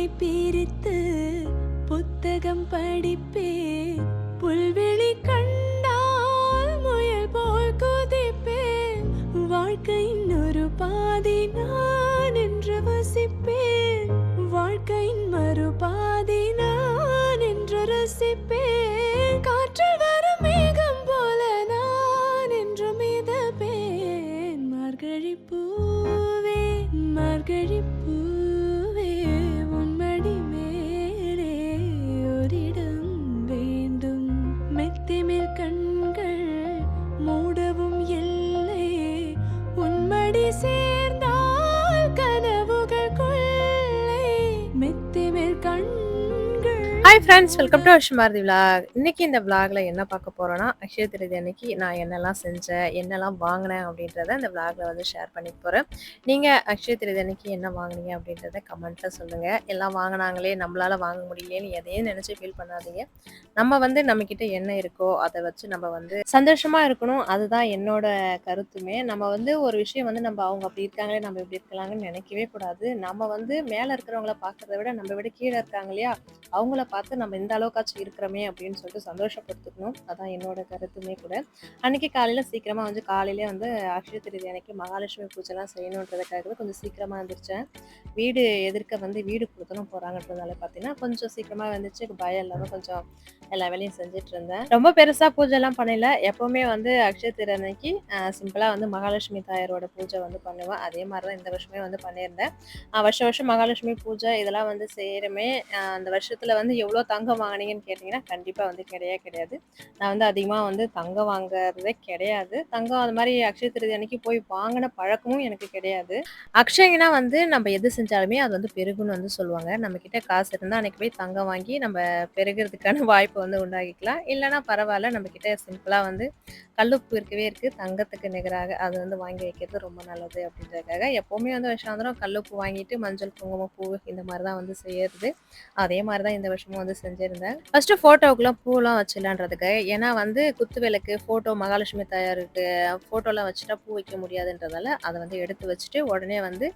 பூக்களை பிரித்து புத்தகம் படிப்பேன். புல்வெளி கண்டால் முயல் போல் குதிப்பேன். வாழ்க்கையின் ஒரு பாதி நான் என்று வசிப்பேன். வாழ்க்கையின் மறுபாதி நான் என்று ரசிப்பேன். காற்றில் வரும் மேகம் போல நான் என்று மிதப்பேன். மார்கழி பூவே மார்கழி பூவே hi friends welcome to Ashmarathi vlog இன்னைக்கு இந்த விலாகில் என்ன பார்க்க போகிறோன்னா அக்ஷய திருதி அன்னைக்கு நான் என்னெல்லாம் செஞ்சேன் என்னெல்லாம் வாங்கினேன் அப்படின்றத இந்த விலாகில் வந்து ஷேர் பண்ணி போகிறேன் நீங்கள் அக்ஷய திருதி அன்னைக்கு என்ன வாங்குனீங்க அப்படின்றத கமெண்ட்டில் சொல்லுங்கள் எல்லாம் வாங்கினாங்களே நம்மளால் வாங்க முடியலன்னு எதையும் நினச்சி ஃபீல் பண்ணாதீங்க. நம்ம வந்து நம்மக்கிட்ட என்ன இருக்கோ அதை வச்சு நம்ம வந்து சந்தோஷமாக இருக்கணும். அதுதான் என்னோட கருத்துமே. நம்ம வந்து ஒரு விஷயம் வந்து நம்ம அவங்க அப்படி இருக்காங்களே நம்ம இப்படி இருக்கலாங்கன்னு நினைக்கவே கூடாது. நம்ம வந்து மேலே இருக்கிறவங்கள பார்க்குறத விட நம்ம விட கீழே இருக்காங்க இல்லையா அவங்கள பார்த்து நம்ம இந்த அளவுக்காச்சும் இருக்கிறோமே அப்படின்னு சொல்லிட்டு சந்தோஷப்படுத்திக்கணும். அதான் என்னோட கருத்துமே கூட. அன்னைக்கு காலையில் சீக்கிரமாக வந்து காலையிலே வந்து அக்ஷய திருதி அன்னைக்கு மகாலட்சுமி பூஜைலாம் செய்யணுன்றதுக்காகவே கொஞ்சம் சீக்கிரமாக எழுந்திரிச்சேன் வீடு எதிர்க்க வந்து வீடு கொடுத்தனும் போகிறாங்கன்றதுனால பார்த்தீங்கன்னா கொஞ்சம் சீக்கிரமாக வந்துச்சு பயம் இல்லாமல் கொஞ்சம் எல்லா வேலையும் செஞ்சுட்டு இருந்தேன் ரொம்ப பெருசாக பூஜைலாம் பண்ணல. எப்போவுமே வந்து அக்ஷய திரு அன்னைக்கு சிம்பிளாக வந்து மகாலட்சுமி தாயாரோட பூஜை வந்து பண்ணுவேன். அதே மாதிரி தான் இந்த வருஷமே வந்து பண்ணியிருந்தேன். வருஷம் வருஷம் மகாலட்சுமி பூஜை இதெல்லாம் வந்து செய்யறமே அந்த வருஷத்தில் வந்து எவ்வளோ தங்கம் வாங்கினீங்கன்னு கேட்டிங்கன்னா கண்டிப்பாக வந்து கிடையவே கிடையாது. நான் வந்து அதிகமாக வந்து தங்கம் வாங்குறதே கிடையாது. தங்கம் அது மாதிரி அக்ஷய திருதி அன்னைக்கு போய் வாங்கின பழக்கமும் எனக்கு கிடையாது. அக்ஷயங்கன்னா வந்து நம்ம எது செஞ்சாலுமே அது வந்து பெருகுன்னு வந்து சொல்லுவாங்க. நம்ம கிட்ட காசு இருந்தால் அன்னைக்கு போய் தங்கம் வாங்கி நம்ம பெருகிறதுக்கான வாய்ப்பு வந்து உண்டாக்கிக்கலாம். இல்லைன்னா பரவாயில்ல நம்ம கிட்ட சிம்பிளாக வந்து கல்லுப்பு இருக்கவே இருக்குது தங்கத்துக்கு நிகராக அது வந்து வாங்கி வைக்கிறது ரொம்ப நல்லது அப்படின்றதுக்காக எப்போவுமே வந்து வருஷாந்திரம் கல்லுப்பு வாங்கிட்டு மஞ்சள் குங்குமம் பூ இந்த மாதிரி தான் வந்து செய்யறது. அதே மாதிரி தான் இந்த வருஷமும் வந்து செஞ்சுருந்தேன். ஃபர்ஸ்ட் ஃபோட்டோவுக்குலாம் பூலாம் வச்சிடலான்றதுக்காக ஏன்னா வந்து குத்து விளக்கு ஃபோட்டோ மகாலட்சுமி தயாருக்கு ஃபோட்டோலாம் வச்சுட்டா பூ வைக்க முடியாதுன்றதால அதை வந்து எடுத்து வச்சுட்டு உடனே வந்து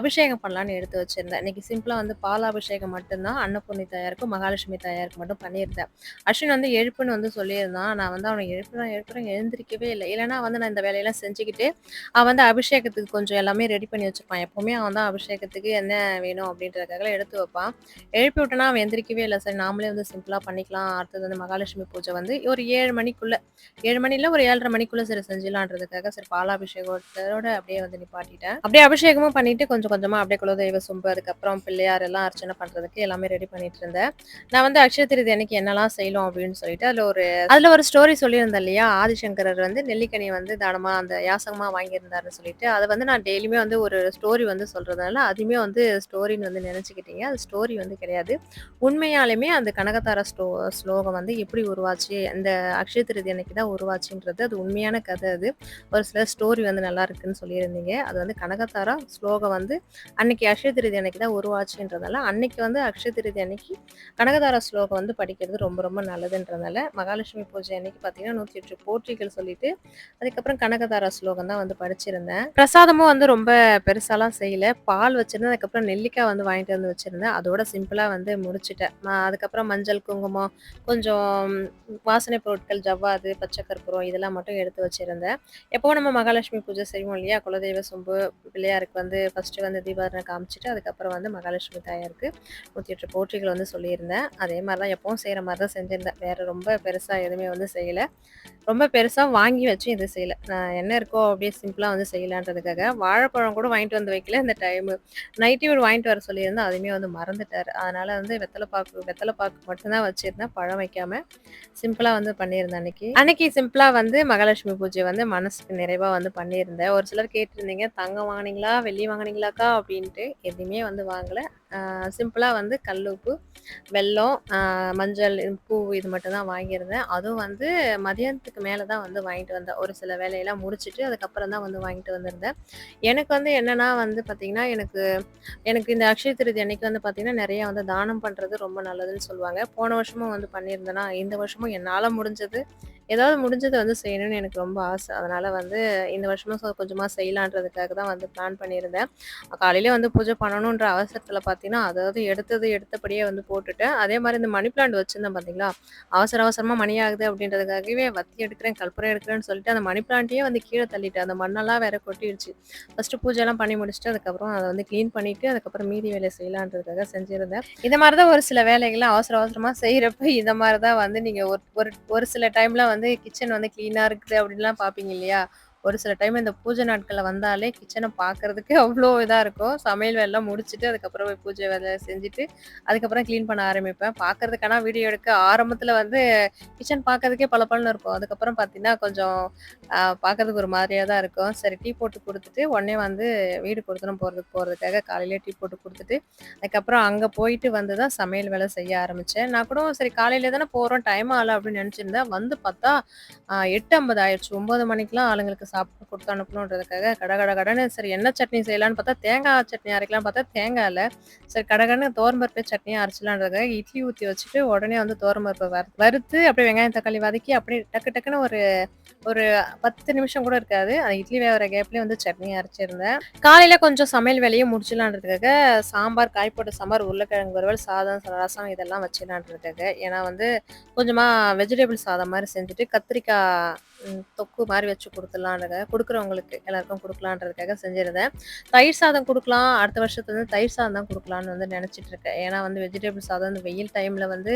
அபிஷேகம் பண்ணலான்னு எடுத்து வச்சிருந்தேன். இன்னைக்கு சிம்பிளாக வந்து பாலாபிஷேகம் மட்டும்தான் அன்னபூர்ணி தயாருக்கும் மகாலட்சுமி தயாருக்கு மட்டும் பண்ணியிருந்தேன். அஸ்வின் வந்து எழுப்புன்னு வந்து சொல்லியிருந்தான். நான் வந்து அவனை எழுப்புறேன் எழுப்புறேன் எழுந்திருக்கவே இல்லை. இல்லைன்னா வந்து நான் இந்த வேலையெல்லாம் செஞ்சுக்கிட்டு அவன் வந்து அபிஷேகத்துக்கு கொஞ்சம் எல்லாமே ரெடி பண்ணி வச்சிருப்பான். எப்போவுமே அவன் தான் அபிஷேகத்துக்கு என்ன வேணும் அப்படின்றதுக்காக எடுத்து வைப்பான். எழுப்பி விட்டனா அவன் எந்திரிக்கவே இல்லை. சரி நாமளே வந்து சிம்பிளாக பண்ணிக்கலாம். அடுத்தது வந்து மகாலட்சுமி பூஜை வந்து ஒரு ஏழு மணிக்குள்ள. ஏழு மணில ஒரு ஏழரை மணிக்குள்ள சரி செஞ்சிடலான்றதுக்காக சரி பாலாபிஷேகத்தோட அப்படியே வந்து நிப்பாட்டிட்டேன். அப்படியே அபிஷேகமும் பண்ணிட்டு கொஞ்சம் கொஞ்சமா அப்படியே குலதெய்வ சொம்பு அதுக்கப்புறம் பிள்ளையார் எல்லாம் அர்ச்சனை பண்றதுக்கு எல்லாமே ரெடி பண்ணிட்டு இருந்தேன். நான் வந்து அக்ஷய திருதி அன்னைக்கு என்னெல்லாம் செய்யலாம் அப்படின்னு சொல்லிட்டு அதுல ஒரு அதுல ஒரு ஸ்டோரி சொல்லியிருந்தேன் இல்லையா? ஆதிசங்கரர் வந்து நெல்லிக்கனி வந்து தானமா அந்த யாசகமா வாங்கியிருந்தாருன்னு சொல்லிட்டு அதை வந்து நான் டெய்லியுமே வந்து ஒரு ஸ்டோரி வந்து சொல்றதுனால அதுவுமே வந்து ஸ்டோரின்னு வந்து நினைச்சுக்கிட்டீங்க. அது ஸ்டோரி வந்து கிடையாது. உண்மையாலுமே அந்த கனகதார ஸ்லோ ஸ்லோகம் வந்து எப்படி உருவாச்சு அந்த அக்ஷய திருதி அன்னைக்கு தான் உருவாச்சுன்றது அது உண்மையான கதை அது. ஒரு சில ஸ்டோரி வந்து நல்லா இருக்குன்னு சொல்லியிருந்தீங்க. அது வந்து கனகத்தாரா ஸ்லோகம் வந்து அன்னைக்கு அக்ஷய திருதி அன்னைக்கு தான் உருவாச்சுன்றதால அன்னைக்கு வந்து அக்ஷய திருதி அன்னைக்கு கனகதாரா ஸ்லோகம் வந்து படிக்கிறது ரொம்ப ரொம்ப ரொம்ப நல்லதுன்றதுனால மகாலட்சுமி பூஜை அன்னைக்கு பார்த்தீங்கன்னா நூற்றி எட்டு போற்றிகள் சொல்லிட்டு அதுக்கப்புறம் கனகதாரா ஸ்லோகம் தான் வந்து படிச்சிருந்தேன். பிரசாதமும் வந்து ரொம்ப பெருசாலாம் செய்யல. பால் வச்சிருந்தேன் அதுக்கப்புறம் நெல்லிக்காய் வந்து வாங்கிட்டு வந்து வச்சிருந்தேன். அதோட சிம்பிளாக வந்து முடிச்சிட்டேன். அதுக்கப்புறம் மஞ்சள் குங்குமம் கொஞ்சம் வாசனை பொருட்கள் ஜவ்வாது பச்சை கற்பூரம் இதெல்லாம் மட்டும் எடுத்து வச்சிருந்தேன். எப்போவும் நம்ம மகாலட்சுமி பூஜை செய்வோம் இல்லையா? குலதெய்வ சொம்பு பிள்ளையாருக்கு வந்து ஃபர்ஸ்ட் வந்து தீபாவளி காமிச்சிட்டு அதுக்கப்புறம் வந்து மகாலட்சுமி தாயாருக்கு நூற்றி எட்டு போற்றிகள் வந்து சொல்லியிருந்தேன். அதே மாதிரி தான் எப்பவும் செய்கிற மாதிரி தான் செஞ்சிருந்தேன். வேற ரொம்ப பெருசாக எதுவுமே வந்து செய்யலை. ரொம்ப பெருசாக வாங்கி வச்சு எதுவும் செய்யலை. நான் என்ன இருக்கோ அப்படியே சிம்பிளாக வந்து செய்யலான்றதுக்காக வாழைப்பழம் கூட வாங்கிட்டு வந்து வைக்கல இந்த டைமு நைட்டு இவர் வாங்கிட்டு வர சொல்லியிருந்தேன் அதுவுமே வந்து மறந்துட்டார். அதனால வந்து வெத்தலை பாக்கு வெத்தலை பாக்கு மட்டும்தான் வச்சுருந்தேன். பழம் வைக்காம சிம்பிளாக வந்து பண்ணியிருந்தேன் அன்னைக்கு. அன்னைக்கு சிம்பிளாக வந்து மகாலட்சுமி பூஜை வந்து மனசுக்கு நிறைவாக வந்து பண்ணியிருந்தேன். ஒரு சிலர் கேட்டிருந்தீங்க தங்கம் வாங்கினீங்களா வெள்ளி வாங்கினீங்களாக்கா அப்படின்ட்டு. எதுவுமே வந்து வாங்கலை. சிம்பிளாக வந்து கல் உப்பு வெல்லம் மஞ்சள் பூ இது மட்டும் தான் வாங்கியிருந்தேன். அதுவும் வந்து மதியானத்துக்கு மேலே தான் வந்து வாங்கிட்டு வந்தேன். ஒரு சில வேலையெல்லாம் முடிச்சுட்டு அதுக்கப்புறம் தான் வந்து வாங்கிட்டு வந்திருந்தேன். எனக்கு வந்து என்னென்னா வந்து பார்த்தீங்கன்னா எனக்கு எனக்கு இந்த அக்ஷய திருதி அன்னைக்கு வந்து பார்த்தீங்கன்னா நிறைய வந்து தானம் பண்ணுறது ரொம்ப நல்லதுன்னு சொல்லுவாங்க. போன வருஷமும் வந்து பண்ணியிருந்தேன்னா இந்த வருஷமும் என்னால் முடிஞ்சது ஏதாவது முடிஞ்சதை வந்து செய்யணும்னு எனக்கு ரொம்ப ஆசை. அதனால் வந்து இந்த வருஷமும் சொ கொஞ்சமாக செய்யலான்றதுக்காக தான் வந்து பிளான் பண்ணியிருந்தேன். காலையிலே வந்து பூஜை பண்ணணுன்ற அவசரத்தில் பார்த்தீங்கன்னா அதாவது எடுத்தது எடுத்தபடியே வந்து போட்டுட்டேன். அதே மாதிரி இந்த மணி பிளான்ட் வச்சுருந்தேன் பார்த்தீங்களா அவசர அவசரமாக மணி ஆகுது அப்படின்றதுக்காகவே வத்தி எடுக்கிறேன் கற்பூரம் எடுக்கிறேன்னு சொல்லிட்டு அந்த மணி பிளான்ட்டையே வந்து கீழே தள்ளிட்டு அந்த மண்ணெல்லாம் வேற கொட்டிடுச்சு. ஃபஸ்ட்டு பூஜைலாம் பண்ணி முடிச்சுட்டு அதுக்கப்புறம் அதை வந்து க்ளீன் பண்ணிட்டு அதுக்கப்புறம் மீதி வேலை செய்யலான்றதுக்காக செஞ்சுருந்தேன். இந்த மாதிரி தான் ஒரு சில வேலைகளை அவசர அவசரமாக செய்கிறப்ப இந்த மாதிரி தான் வந்து நீங்கள் ஒரு ஒரு ஒரு சில டைமில் வந்து கிச்சன் வந்து க்ளீனாக இருக்குது அப்படின்லாம் பார்ப்பீங்க இல்லையா? ஒரு சில டைம் இந்த பூஜை நாட்களில் வந்தாலே கிச்சனை பார்க்கறதுக்கு அவ்வளோ இதாக இருக்கும். சமையல் வேலைலாம் முடிச்சுட்டு அதுக்கப்புறம் போய் பூஜை வேலை செஞ்சுட்டு அதுக்கப்புறம் க்ளீன் பண்ண ஆரம்பிப்பேன். பார்க்கறதுக்கான வீடியோ எடுக்க ஆரம்பத்தில் வந்து கிச்சன் பார்க்கறதுக்கே பல இருக்கும். அதுக்கப்புறம் பார்த்தீங்கன்னா கொஞ்சம் பார்க்கறதுக்கு ஒரு மாதிரியாக தான் இருக்கும். சரி டீ போட்டு கொடுத்துட்டு உடனே வந்து வீடு கொடுத்துணும் போகிறதுக்கு போகிறதுக்காக காலையிலே டீ போட்டு கொடுத்துட்டு அதுக்கப்புறம் அங்கே போயிட்டு வந்து தான் சமையல் வேலை செய்ய ஆரம்பித்தேன் நான் கூட சரி காலையில தானே போகிறோம் டைம் ஆகலை அப்படின்னு நினச்சிருந்தேன். வந்து பார்த்தா எட்டு ஐம்பது ஆயிடுச்சு. ஒம்பது மணிக்கெலாம் ஆளுங்களுக்கு சாப்பிட்டு கொடுத்து அனுப்பணுன்றதுக்காக கட கட கடன்னு சரி என்ன சட்னி செய்யலான்னு பார்த்தா தேங்காய் சட்னி அரைக்கலாம் பார்த்தா தேங்காய் இல்லை. சரி கடகடன்னு தோரம்பருப்பு சட்னியாக அரைச்சலான்றதுக்காக இட்லி ஊற்றி வச்சுட்டு உடனே வந்து தோரம்பருப்பை வறு வறுத்து அப்படியே வெங்காயம் தக்காளி வதக்கி அப்படியே டக்கு டக்குன்னு ஒரு ஒரு பத்து நிமிஷம் கூட இருக்காது. அந்த இட்லி வேகிற கேப்லேயே வந்து சட்னி அரைச்சிருந்தேன். காலையில் கொஞ்சம் சமையல் வேலையை முடிச்சிடலான்றதுக்காக சாம்பார் காய் சாம்பார் உருளைக்கிழங்கு வறுவல் சாதம் ரசம் இதெல்லாம் வச்சிடலான்றதுக்காக. ஏன்னா வந்து கொஞ்சமாக வெஜிடபிள் சாதம் மாதிரி செஞ்சுட்டு கத்திரிக்காய் தொக்கு மாதிரி வச்சு கொடுக்கலான்றதுக்காக கொடுக்குறவங்களுக்கு எல்லாருக்கும் கொடுக்கலான்றதுக்காக செஞ்சுருந்தேன். தயிர் சாதம் கொடுக்கலாம் அடுத்த வருஷத்துல வந்து தயிர் சாதம் தான் கொடுக்கலான்னு வந்து நினச்சிட்டு இருக்கேன். ஏன்னா வந்து வெஜிடபிள் சாதம் இந்த வெயில் டைமில் வந்து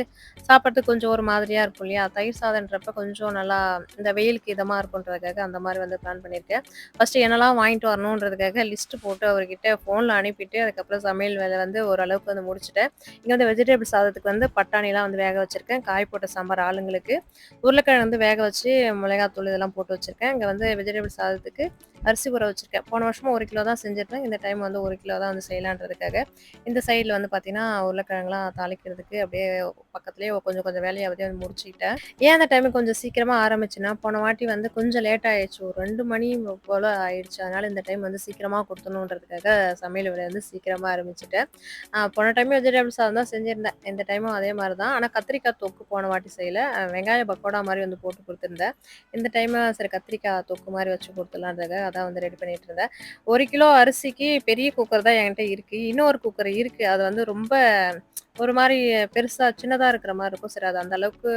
சாப்பிட்றதுக்கு கொஞ்சம் ஒரு மாதிரியாக இருக்கும் இல்லையா? தயிர் சாதம்ன்றப்ப கொஞ்சம் நல்லா இந்த வெயிலுக்கு இதமாக இருக்குன்றதுக்காக அந்த மாதிரி வந்து பிளான் பண்ணியிருக்கேன் ஃபஸ்ட்டு என்னெல்லாம் வாங்கிட்டு வரணுன்றதுக்காக லிஸ்ட்டு போட்டு அவர்கிட்ட ஃபோனில் அனுப்பிட்டு அதுக்கப்புறம் சமையல் வேலை வந்து ஓரளவுக்கு வந்து முடிச்சுட்டேன். இங்கே வந்து வெஜிடபிள் சாதத்துக்கு வந்து பட்டாணிலாம் வந்து வேக வச்சுருக்கேன். காய் போட்ட சாம்பார் ஆளுங்களுக்கு. உருளைக்கிழங்கு வந்து வேக வச்சு மிளகாத்தூள் இதெல்லாம் போட்டு வச்சுருக்கேன். இங்கே வந்து வெஜிடபிள் சாதத்துக்கு அரிசி ஊற வச்சுருக்கேன். போன வருஷமும் ஒரு கிலோ தான் செஞ்சுருந்தேன். இந்த டைம் வந்து ஒரு கிலோ தான் வந்து செய்யலான்றதுக்காக. இந்த சைடில் வந்து பார்த்தீங்கன்னா உருளைக்கிழங்குலாம் தாளிக்கிறதுக்கு அப்படியே பக்கத்துலேயே கொஞ்சம் கொஞ்சம் வேலையை அப்படியே வந்து முடிச்சுக்கிட்டேன். ஏன் அந்த டைமுக்கு கொஞ்சம் சீக்கிரமாக ஆரம்பிச்சுன்னா போன வாட்டி வந்து கொஞ்சம் லேட் ஆயிடுச்சு. ஒரு ரெண்டு மணி போல் ஆயிடுச்சு. அதனால் இந்த டைம் வந்து சீக்கிரமாக கொடுத்தணுன்றதுக்காக சமையல் வேலை வந்து சீக்கிரமாக ஆரம்பிச்சிட்டேன். போன டைமே வெஜிடபிள் சாதம் தான் செஞ்சுருந்தேன். இந்த டைமும் அதே மாதிரி தான். ஆனால் கத்திரிக்காய் தொக்கு போன வாட்டி செய்யலை. வெங்காய பக்கோடா மாதிரி வந்து போட்டு கொடுத்துருந்தேன். இந்த டைம் சரி கத்திரிக்காய் தொக்கு மாதிரி வச்சு கொடுத்துலான்றதுக்காக அதான் வந்து ரெடி பண்ணிட்டு இருந்தேன். ஒரு கிலோ அரிசிக்கு பெரிய குக்கர் தான் என்கிட்ட இருக்குது இன்னொரு குக்கர் இருக்குது அது வந்து ரொம்ப ஒரு மாதிரி பெருசா சின்னதா இருக்கிற மாதிரி இருக்கும். சரி அது அந்த அளவுக்கு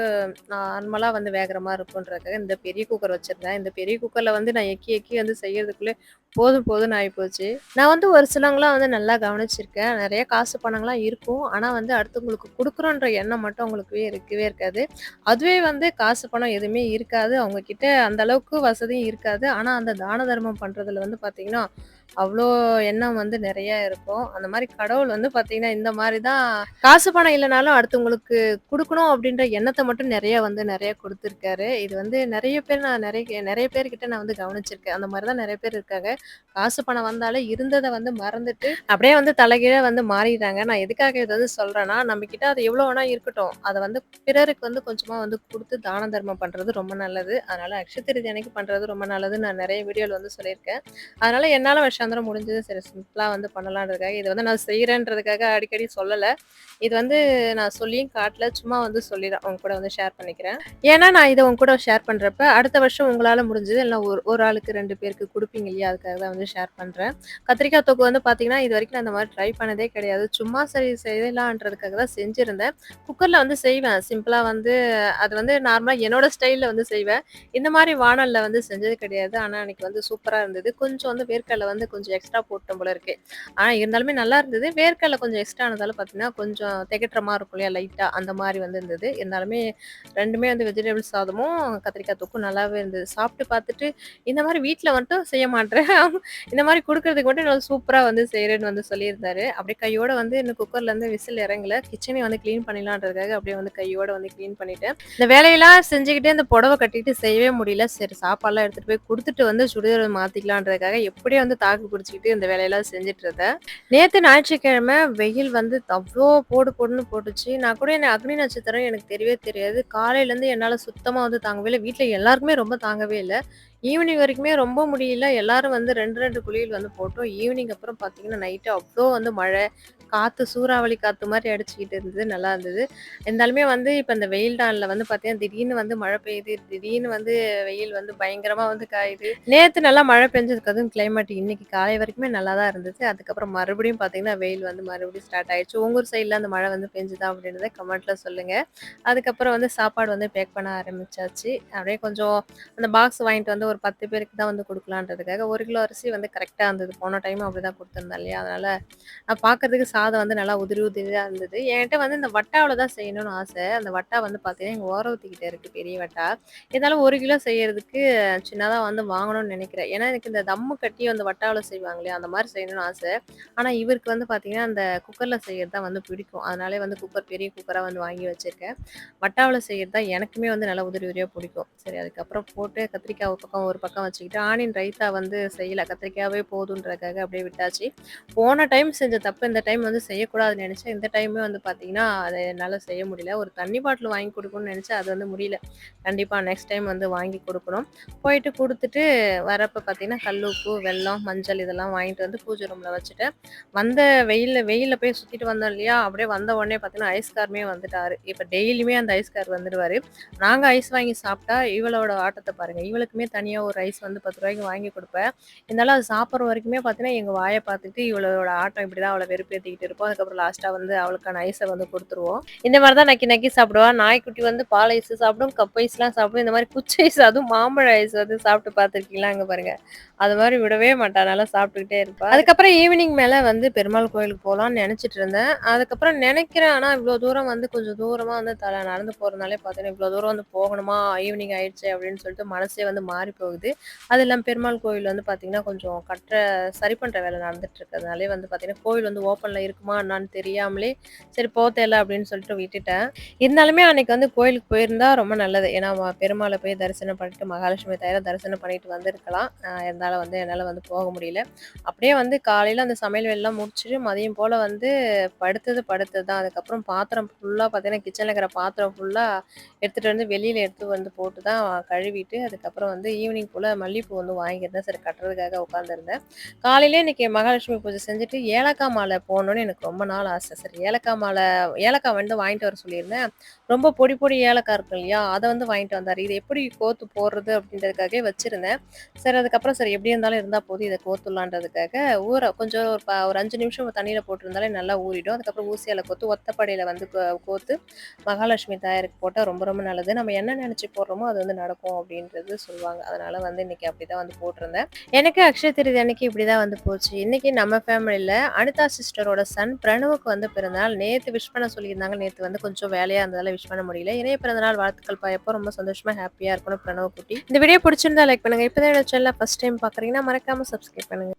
நார்மலா வந்து வேகிற மாதிரி இருக்குன்றதுக்காக இந்த பெரிய குக்கர் வச்சிருந்தேன். இந்த பெரிய குக்கர்ல வந்து நான் எக்கி எக்கி வந்து செய்யறதுக்குள்ளே போதும் போதும்னு ஆகிப்போச்சு நான் வந்து ஒரு சிலங்களாம் வந்து நல்லா கவனிச்சிருக்கேன். நிறைய காசு பணங்கள்லாம் இருக்கும். ஆனால் வந்து அடுத்தவங்களுக்கு கொடுக்குறோன்ற எண்ணம் மட்டும் அவங்களுக்கு இருக்கவே இருக்காது. அதுவே வந்து காசு பணம் எதுவுமே இருக்காது. அவங்க கிட்ட அந்த அளவுக்கு வசதியும் இருக்காது. ஆனால் அந்த தான தர்மம் பண்ணுறதுல வந்து பார்த்தீங்கன்னா அவ்வளோ எண்ணம் வந்து நிறைய இருக்கும். அந்த மாதிரி கடவுள் வந்து பார்த்தீங்கன்னா இந்த மாதிரி தான் காசு பணம் இல்லைனாலும் அடுத்தவங்களுக்கு கொடுக்கணும் அப்படின்ற எண்ணத்தை மட்டும் நிறைய வந்து நிறைய கொடுத்துருக்காரு. இது வந்து நிறைய பேர் நான் நிறைய நிறைய பேர்கிட்ட நான் வந்து கவனிச்சிருக்கேன். அந்த மாதிரி தான் நிறைய பேர் இருக்காங்க. காசு பணம் வந்தாலே இருந்ததை வந்து மறந்துட்டு அப்படியே வந்து தலைகீழே வந்து மாறிடுறாங்க. நான் எதுக்காக இதை வந்து சொல்கிறேன்னா நம்ம கிட்ட அது எவ்வளோ வேணா இருக்கட்டும். அதை வந்து பிறருக்கு வந்து கொஞ்சமாக வந்து கொடுத்து தான தர்மம் பண்ணுறது ரொம்ப நல்லது. அதனால் அக்ஷய திருதி அன்னைக்கு பண்ணுறது ரொம்ப நல்லது நான் நிறைய வீடியோவில் வந்து சொல்லியிருக்கேன். அதனால் என்னால் வருஷாந்திரம் முடிஞ்சது சரி சிம்பிளாக வந்து பண்ணலான்றதுக்காக இது வந்து நான் செய்கிறேன்றதுக்காக அடிக்கடி சொல்லலை. இது வந்து நான் சொல்லியும் காட்டல சும்மா வந்து சொல்லிடுறேன் உங்க கூட வந்து ஷேர் பண்ணிக்கிறேன். ஏன்னா நான் இதை உங்க கூட ஷேர் பண்ணுறப்ப அடுத்த வருஷம் உங்களால் முடிஞ்சது இல்லை ஒரு ஒரு ஆளுக்கு ரெண்டு பேருக்கு கொடுப்பீங்க இல்லையா அதுக்காக தான் வந்து ஷேர் பண்ணுறேன் கத்திரிக்காய் தொக்கு வந்து பார்த்தீங்கன்னா இது வரைக்கும் நான் அந்த மாதிரி ட்ரை பண்ணதே கிடையாது. சும்மா சரி செய்யலான்றதுக்காக தான் செஞ்சுருந்தேன். குக்கரில் வந்து செய்வேன். சிம்பிளாக வந்து அது வந்து நார்மலாக என்னோட ஸ்டைலில் வந்து செய்வேன். இந்த மாதிரி வானலில் வந்து செஞ்சது கிடையாது. ஆனால் அன்னைக்கு வந்து சூப்பராக இருந்தது. கொஞ்சம் வந்து வேர்க்கடலை வந்து கொஞ்சம் எக்ஸ்ட்ரா போட்டோம் போல இருக்கு. ஆனா இருந்தாலுமே நல்லா இருந்தது. வேர்க்கடலை கொஞ்சம் எக்ஸ்ட்ரா ஆனதால பாத்தீங்கன்னா கொஞ்சம் திகட்டுற மாதிரி இருக்கும் இல்லையா லைட்டா அந்த மாதிரி வந்து இருந்தது இருந்தாலுமே ரெண்டுமே வந்து வெஜிடபிள் சாதமும் கத்திரிக்காய் தொக்கும் நல்லாவே இருந்தது. சாப்பிட்டு பார்த்துட்டு இந்த மாதிரி வீட்டில் மட்டும் செய்ய மாட்டேன். இந்த மாதிரி கொடுக்கறதுக்கு மட்டும் நல்லா சூப்பராக வந்து செய்கிறேன்னு வந்து சொல்லியிருந்தாரு. அப்படியே கையோட வந்து இந்த குக்கர்லேருந்து விசில் இறங்கல. கிச்சனை வந்து க்ளீன் பண்ணலான்றதுக்காக அப்படியே வந்து கையோட வந்து க்ளீன் பண்ணிட்டேன். இந்த வேலையெல்லாம் செஞ்சுக்கிட்டே இந்த புடவை கட்டிட்டு செய்யவே முடியல. சரி சாப்பாடுலாம் எடுத்துகிட்டு போய் கொடுத்துட்டு வந்து சுடிதார் மாற்றிக்கலான்றதுக்காக எப்படியே வந்து தாக்கு பிடிச்சிக்கிட்டு இந்த வேலையெல்லாம் செஞ்சுட்டு இருந்தேன் நேற்று ஞாயிற்றுக்கிழமை வெயில் வந்து அவ்வளோ போடு போடுன்னு போட்டுச்சு. நான் கூட என்ன அக்னி நட்சத்திரம் எனக்கு தெரியவே தெரியாது. காலையிலேருந்து என்னால் சுத்தமாக வந்து தாங்கவே இல்லை. வீட்டில் எல்லாருக்குமே ரொம்ப தாங்கவே இல்லை. ஈவினிங் வரைக்குமே ரொம்ப முடியல. எல்லாரும் வந்து 2, 2 குளியல் வந்து போட்டோம். ஈவினிங் அப்புறம் பார்த்தீங்கன்னா, நைட்டு அவ்வளோ வந்து மழை, காற்று சூறாவளி காற்று மாதிரி அடிச்சுக்கிட்டு இருந்தது. நல்லா இருந்தது. இருந்தாலுமே வந்து இப்போ இந்த வெயில் டானில் வந்து பார்த்தீங்கன்னா, திடீர்னு வந்து மழை பெய்யுது. திடீர்னு வந்து வெயில் வந்து பயங்கரமாக வந்து காயுது. நேற்று நல்லா மழை பெஞ்சதுக்கு அதுவும் கிளைமேட் இன்னைக்கு காலை வரைக்குமே நல்லா தான் இருந்துச்சு. அதுக்கப்புறம் மறுபடியும் பார்த்தீங்கன்னா, வெயில் வந்து மறுபடியும் ஸ்டார்ட் ஆயிடுச்சு. உங்க ஊர் அந்த மழை வந்து பெஞ்சுதா அப்படின்றத கமெண்ட்டில் சொல்லுங்கள் அதுக்கப்புறம் வந்து சாப்பாடு வந்து பேக் பண்ண ஆரம்பிச்சாச்சு. அப்படியே கொஞ்சம் அந்த பாக்ஸ் வாங்கிட்டு வந்து ஒரு 10 பேருக்கு தான் வந்து கொடுக்கலான்றதுக்காக ஒரு கிலோ அரிசி வந்து கரெக்டாக இருந்தது. போன டைமும் அப்படிதான் கொடுத்துருந்தேன் இல்லையா? அதனால நான் பார்க்கறதுக்கு சாதம் வந்து நல்லா உதிரி உதிரியாக இருந்தது. என்கிட்ட வந்து இந்த வட்டாவில் தான் செய்யணும்னு ஆசை. அந்த வட்டா வந்து பார்த்தீங்கன்னா, எங்கள் ஓரவத்திக்கிட்ட இருக்குது பெரிய வட்டா. இருந்தாலும் ஒரு கிலோ செய்யறதுக்கு சின்னதாக வந்து வாங்கணும்னு நினைக்கிறேன் ஏன்னா, எனக்கு இந்த தம்மு கட்டி அந்த வட்டாவில் செய்வாங்க இல்லையா? அந்த மாதிரி செய்யணும்னு ஆசை. ஆனால் இவருக்கு வந்து பார்த்தீங்கன்னா, அந்த குக்கரில் செய்யறது தான் வந்து பிடிக்கும். அதனாலே வந்து குக்கர் பெரிய குக்கராக வந்து வாங்கி வச்சுருக்கேன் வட்டாவில் செய்யறது தான் எனக்குமே வந்து நல்லா உதிரி உதிரியாக பிடிக்கும். சரி அதுக்கப்புறம் போட்டு கத்திரிக்காய் ஒரு பக்கம் ஒரு பக்கம் வச்சுக்கிட்டு, ஆனியன் ரைத்தா வந்து செய்யலை கத்திரிக்காவே போதுன்றதுக்காக அப்படியே விட்டாச்சு. போன டைம் செஞ்ச தப்பு இந்த டைம் வந்து செய்யக்கூடாதுன்னு நெனைச்சேன். இந்த டைமே வந்து பார்த்தீங்கன்னா, அதை என்னால செய்ய முடியல. ஒரு தண்ணி பாட்டில் வாங்கி கொடுக்கணும்னு நெனைச்சேன். அது வந்து முடியல. கண்டிப்பா நெக்ஸ்ட் டைம் வந்து வாங்கி கொடுக்கணும் போயிட்டு கொடுத்துட்டு வரப்ப பார்த்தீங்கன்னா, கல் உப்பு, வெல்லம், மஞ்சள் இதெல்லாம் வாங்கிட்டு வந்து பூஜை ரூம்ல வச்சுட்டு வந்த வெயிலில் வெயிலில் போய் சுத்திட்டு வந்தோம் இல்லையா? அப்படியே வந்த உடனே பார்த்தீங்கன்னா, ஐஸ்காருமே வந்துட்டாரு. இப்ப டெய்லியுமே அந்த ஐஸ்கார் வந்துடுவார் நாங்க ஐஸ் வாங்கி சாப்பிட்டா, இவளோட ஆட்டத்தை பாருங்க. இவளுக்குமே தனியா ஒரு ஐஸ் வந்து பத்து ரூபாய்க்கு வாங்கி கொடுப்பேன் இருந்தாலும் அது சாப்பிட்ற வரைக்குமே பார்த்தீங்கன்னா, எங்க வாயை பார்த்துட்டு இவளோட ஆட்டம் இப்படிதான் அவளை வெறுப்பேத்திக்கிட்டு இருப்போம். அதுக்கப்புறம் லாஸ்ட்டாக வந்து அவளுக்கான ஐஸை வந்து கொடுத்துருவோம் இந்த மாதிரி தான் நக்கி நக்கி சாப்பிடுவா. நாய்க்குட்டி வந்து பால் ஐஸ் சாப்பிடும், கப் ஐஸ்லாம் சாப்பிடும். இந்த மாதிரி குச்சி ஐஸ் அதுவும் மாம்பழ ஐஸ் வந்து சாப்பிட்டு பார்த்துருக்கீங்களா? அங்கே பாருங்க. அது மாதிரி விடவே மாட்டா. நல்லா சாப்பிட்டுக்கிட்டே இருப்பாள் அதுக்கப்புறம் ஈவினிங் மேலே வந்து பெருமாள் கோயிலுக்கு போகலாம்னு நினச்சிட்டு இருந்தேன். அதுக்கப்புறம் நினைக்கிறேன் ஆனால் இவ்வளோ தூரம் வந்து கொஞ்சம் தூரமாக வந்து தலை நடந்து போகிறனாலே பார்த்தீங்கன்னா, இவ்வளோ தூரம் வந்து போகணுமா? ஈவினிங் ஆயிடுச்சு அப்படின்னு சொல்லிட்டு மனசே வந்து மாறி போகுது. அது இல்லாமல் பெருமாள் கோயில் வந்து பார்த்தீங்கன்னா, கொஞ்சம் கட்டுற சரி பண்ணுற வேலை நடந்துட்டு இருக்கிறதுனாலே வந்து பார்த்தீங்கன்னா, கோயில் வந்து ஓப்பனில் இருக்குமா என்னான்னு தெரியாமலே, சரி போ தேவல்ல அப்படின்னு சொல்லிட்டு விட்டுட்டேன். இருந்தாலுமே அன்னைக்கு வந்து கோயிலுக்கு போயிருந்தா ரொம்ப நல்லது. ஏன்னா பெருமாளை போய் தரிசனம் பண்ணிட்டு, மகாலட்சுமி தாயார தரிசனம் பண்ணிட்டு வந்திருக்கலாம். இருந்தாலும் வந்து என்னால் வந்து போக முடியல. அப்படியே வந்து காலையில் அந்த சமையல் வேலைலாம் முடிச்சுட்டு, மதியம் போல் வந்து படுத்தது படுத்தது தான். அதுக்கப்புறம் பாத்திரம் ஃபுல்லாக பார்த்தீங்கன்னா, கிச்சனில் இருக்கிற பாத்திரம் ஃபுல்லாக எடுத்துகிட்டு வந்து வெளியில் எடுத்து வந்து போட்டு தான் கழுவிட்டு, அதுக்கப்புறம் வந்து ஈவினிங் போல் மல்லிப்பூ வந்து வாங்கியிருந்தேன். சரி கட்டுறதுக்காக உட்காந்துருந்தேன். காலையிலே இன்னைக்கு மகாலட்சுமி பூஜை செஞ்சுட்டு, ஏலக்காய் மாலை வாங்கணும்னு எனக்கு ரொம்ப நாள் ஆசை. சரி ஏலக்காய் மாலை ஏலக்காய் வந்து வாங்கிட்டு வர சொல்லியிருந்தேன். ரொம்ப பொடி பொடி ஏலக்காய் இருக்கும் இல்லையா? அதை வந்து வாங்கிட்டு வந்தார் இது எப்படி கோத்து போடுறது அப்படின்றதுக்காகவே வச்சுருந்தேன் சரி அதுக்கப்புறம் சரி எப்படி இருந்தாலும் இருந்தால் போதும் இதை கோத்துலான்றதுக்காக ஊற கொஞ்சம் ஒரு ப ஒரு அஞ்சு நிமிஷம் தண்ணியில் போட்டிருந்தாலே நல்லா ஊறிடும். அதுக்கப்புறம் ஊசியால கோத்து ஒத்தப்படையில் வந்து கோ கோத்து மகாலட்சுமி தாயாருக்கு போட்டால் ரொம்ப ரொம்ப நல்லது. நம்ம என்ன நினச்சி போடுறோமோ அது வந்து நடக்கும் அப்படின்றது சொல்லுவாங்க. அதனால் வந்து இன்னைக்கு அப்படிதான் வந்து போட்டிருந்தேன். எனக்கு அக்ஷய திருதி அன்னைக்கு இப்படி தான் வந்து போச்சு. இன்னைக்கு நம்ம ஃபேமிலியில் அனிதா சிஸ்டரோட சன் பிரணவுக்கு வந்து பிறந்தநாள். நேத்து விஷ் பண்ண சொல்லியிருந்தாங்க. நேத்து வந்து கொஞ்சம் வேலையா இருந்ததால விஷ் பண்ண முடியல. இணைய பிறந்தநாள் வாழ்த்துக்கள் பாயப்போ ரொம்ப சந்தோஷமா, ஹாப்பியா இருக்கணும் பிரணவ குட்டி. இந்த வீடியோ பிடிச்சிருந்தா லைக் பண்ணுங்க. இப்பதான் என்னோட சேனல ஃபர்ஸ்ட் டைம் பார்க்குறீங்கன்னா மறக்காம சப்ஸ்கிரைப் பண்ணுங்க.